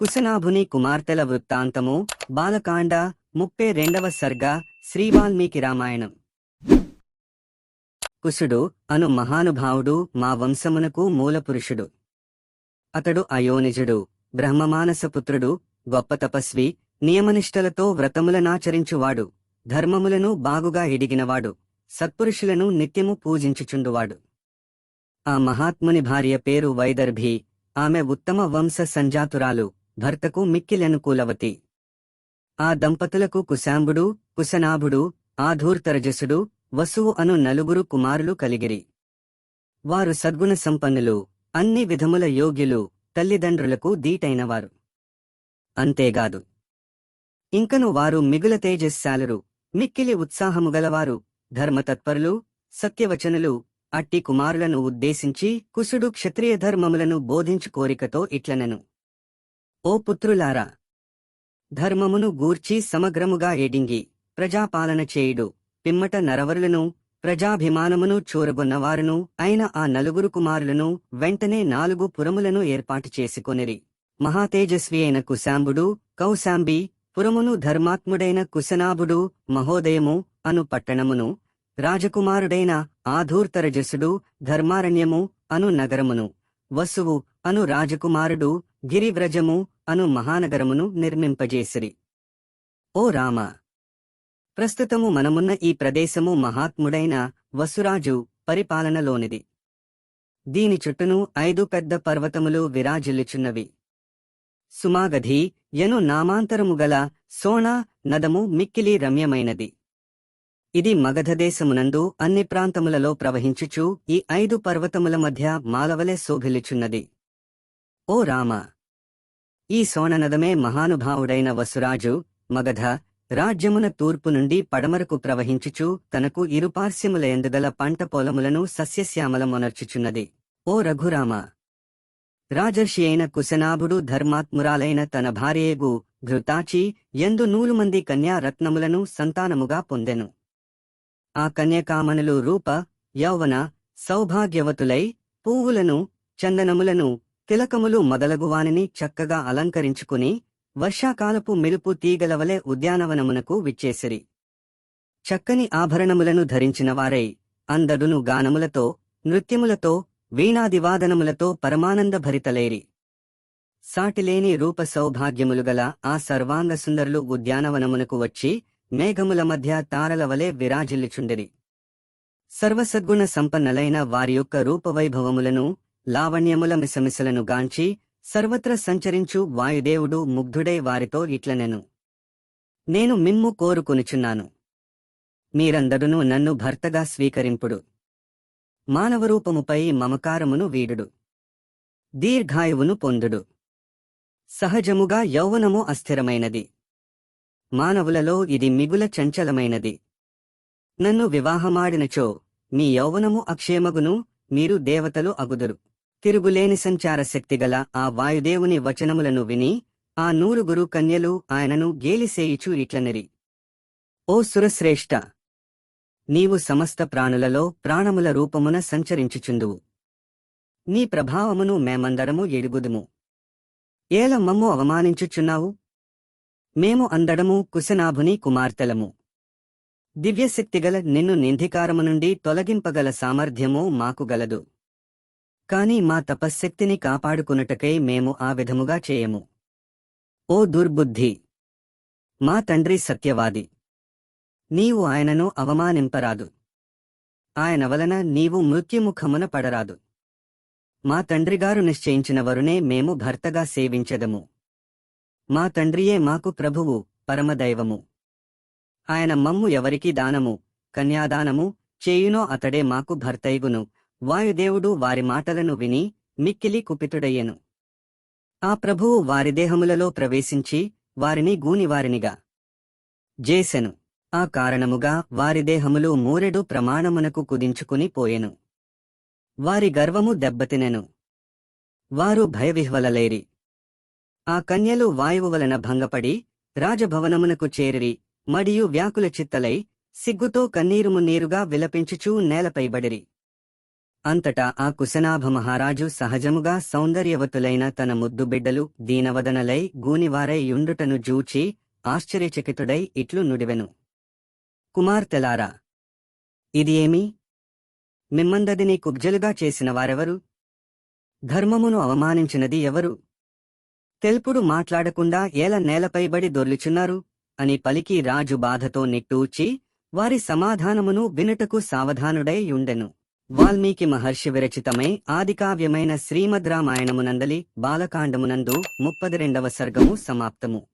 కుశనాభుని కుమార్తెల వృత్తాంతము బాలకాండ ముప్పై రెండవ సర్గ శ్రీవాల్మీకి రామాయణం. కుశుడు అను మహానుభావుడు మా వంశమునకు మూలపురుషుడు. అతడు అయోనిజుడు బ్రహ్మమానసపుత్రుడు గొప్ప తపస్వి నియమనిష్టలతో వ్రతములనాచరించువాడు ధర్మములను బాగుగా ఎడిగినవాడు సత్పురుషులను నిత్యము పూజించుచుండువాడు. ఆ మహాత్ముని భార్య పేరు వైదర్భి ఆమె ఉత్తమ వంశ సంజాతురాలు భర్తకు మిక్కిలనుకూలవతి. ఆ దంపతులకు కుశాంబుడు కుశనాభుడు ఆధూర్తరజసుడు వసువు అను నలుగురు కుమారులు కలిగిరి. వారు సద్గుణ సంపన్నులు అన్ని విధముల యోగ్యులు తల్లిదండ్రులకు దీటైనవారు అంతేగాదు. ఇంకను వారు మిగుల తేజస్శాలురు మిక్కిలి ఉత్సాహము గలవారు ధర్మతత్పరులు సత్యవచనులు అట్టి కుమారులను ఉద్దేశించి కుశుడు క్షత్రియ ధర్మములను బోధించు కోరికతో ఇట్లనెను. ఓ పుత్రులారా ధర్మమును గూర్చి సమగ్రముగా ఏడింగి ప్రజాపాలన చేయుడు. పిమ్మట నరవరులను ప్రజాభిమానమును చూరగొన్నవారును అయిన ఆ నలుగురు కుమారులను వెంటనే నాలుగు పురములను ఏర్పాటు చేసుకొనిరి. మహాతేజస్వి అయిన కుశాంబుడు కౌశాంబి పురమును ధర్మాత్ముడైన కుశనాభుడు మహోదయము అను పట్టణమును రాజకుమారుడైన ఆధూర్తరజసుడు ధర్మారణ్యము అను నగరమును. వసువు అను రాజకుమారుడు గిరివ్రజము అను మహానగరమును నిర్మింపజేసిరి. ఓ రామ! ప్రస్తుతము మనమున్న ఈ ప్రదేశము మహాత్ముడైన వసురాజు పరిపాలనలోనిది. దీని చుట్టూను ఐదు పెద్ద పర్వతములు విరాజిల్లుచున్నవి. సుమాగధి యను నామాంతరము గల సోణ నదము మిక్కిలి రమ్యమైనది. ఇది మగధదేశమునందు అన్ని ప్రాంతములలో ప్రవహించుచు ఈ ఐదు పర్వతముల మధ్య మాలవలే శోభిలిచున్నది ఓ రామ! ఈ సోణనదమే మహానుభావుడైన వసురాజు మగధ రాజ్యమున తూర్పు నుండి పడమరకు ప్రవహించుచు తనకు ఇరుపార్శ్యముల ఎందుగల పంట పొలములను సస్యశ్యామలమొనర్చుచున్నది. ఓ రఘురామ! రాజర్షి అయిన కుశనాభుడు ధర్మాత్మురాలైన తన భార్యేగు ఘృతాచి ఎందు నూలుమంది కన్యా రత్నములను సంతానముగా పొందెను. ఆ కన్యకామనులు రూప యౌవన సౌభాగ్యవతులై పువ్వులను చందనములను తిలకములు మొదలగువానిని చక్కగా అలంకరించుకుని వర్షాకాలపు మెరుపు తీగలవలె ఉద్యానవనమునకు విచ్చేసిరి. చక్కని ఆభరణములను ధరించిన వారై అందడును గానములతో నృత్యములతో వీణాదివాదనములతో పరమానందభరితలేరి. సాటిలేని రూప సౌభాగ్యములు గల ఆ సర్వాంగ సుందరులు ఉద్యానవనమునకు వచ్చి మేఘముల మధ్య తారల వలె విరాజిల్లుచుండిరి. సర్వసద్గుణ సంపన్నలైన వారి యొక్క రూపవైభవములను లావణ్యముల మిసమిసలను గాంచి సర్వత్ర సంచరించు వాయుదేవుడు ముగ్ధుడై వారితో ఇట్లనెను. నేను మిమ్ము కోరుకొనుచున్నాను. మీరందరును నన్ను భర్తగా స్వీకరింపుడు. మానవరూపముపై మమకారమును వీడుడు. దీర్ఘాయువును పొందుడు. సహజముగా యౌవనము అస్థిరమైనది. మానవులలో ఇది మిగుల చంచలమైనది. నన్ను వివాహమాడినచో మీ యౌవనము అక్షేమగును మీరు దేవతలు అగుదురు. తిరుగులేని సంచార శక్తిగల ఆ వాయుదేవుని వచనములను విని ఆ నూరుగురు కన్యలు ఆయనను గేలిసేయిచు ఇట్లనిరి. ఓ సురశ్రేష్ఠ నీవు సమస్త ప్రాణులలో ప్రాణముల రూపమున సంచరించుచుందువు నీ ప్రభావమును మేమందరము ఎడుగుదుము ఏల మమ్ము అవమానించుచున్నావు? మేము అందడము కుశనాభుని కుమార్తెలము. దివ్యశక్తిగల నిన్ను నింధికారము నుండి తొలగింపగల సామర్థ్యము మాకు గలదు. కాని మా తపశ్శక్తిని కాపాడుకునుటకై మేము ఆ విధముగా చేయము. ఓ దుర్బుద్ధి! మా తండ్రి సత్యవాది. నీవు ఆయనను అవమానింపరాదు. ఆయన వలన నీవు మృత్యుముఖమున పడరాదు. మా తండ్రిగారు నిశ్చయించిన వరునే మేము భర్తగా సేవించెదము. మా తండ్రియే మాకు ప్రభువు పరమదైవము. ఆయన మమ్ము ఎవరికి దానము కన్యాదానము చేయునో అతడే మాకు భర్తైగును. వాయుదేవుడు వారి మాటలను విని మిక్కిలి కుపితుడయ్యెను. ఆ ప్రభువు వారి దేహములలో ప్రవేశించి వారిని గూనివారినిగా జేసెను. ఆ కారణముగా వారి దేహములు మూరెడు ప్రమాణమునకు కుదించుకుని పోయెను. వారి గర్వము దెబ్బతినెను. వారు భయవిహ్వలలేరి. ఆ కన్యలు వాయువు వలన భంగపడి రాజభవనమునకు చేరిరి మడియు వ్యాకుల చిత్తలై సిగ్గుతో కన్నీరు మున్నీరుగా విలపించుచూ నేలపైబడిరి అంతటా ఆ కుశనాభ మహారాజు సహజముగా సౌందర్యవతులైన తన ముద్దు బిడ్డలు దీనవదనలై గూనివారై యుండుటను జూచి ఆశ్చర్యచకితుడై ఇట్లు నుడివెను. కుమార్తెలారా! ఇది ఏమి? మిమ్మందదిని కుబ్జలుగా చేసిన వారెవరు? ధర్మమును అవమానించినది ఎవరు? తెల్పుడు మాట్లాడకుండా ఏల నేలపైబడి దొర్లుచున్నారు అని పలికి రాజు బాధతో నిట్టూచి వారి సమాధానమును వినుటకు సావధానుడై యుండెను వాల్మీకి మహర్షి విరచితమై ఆదికావ్యమైన శ్రీమద్ రామాయణమునందలి బాలకాండమునందు ముప్పది రెండవ సర్గము సమాప్తము.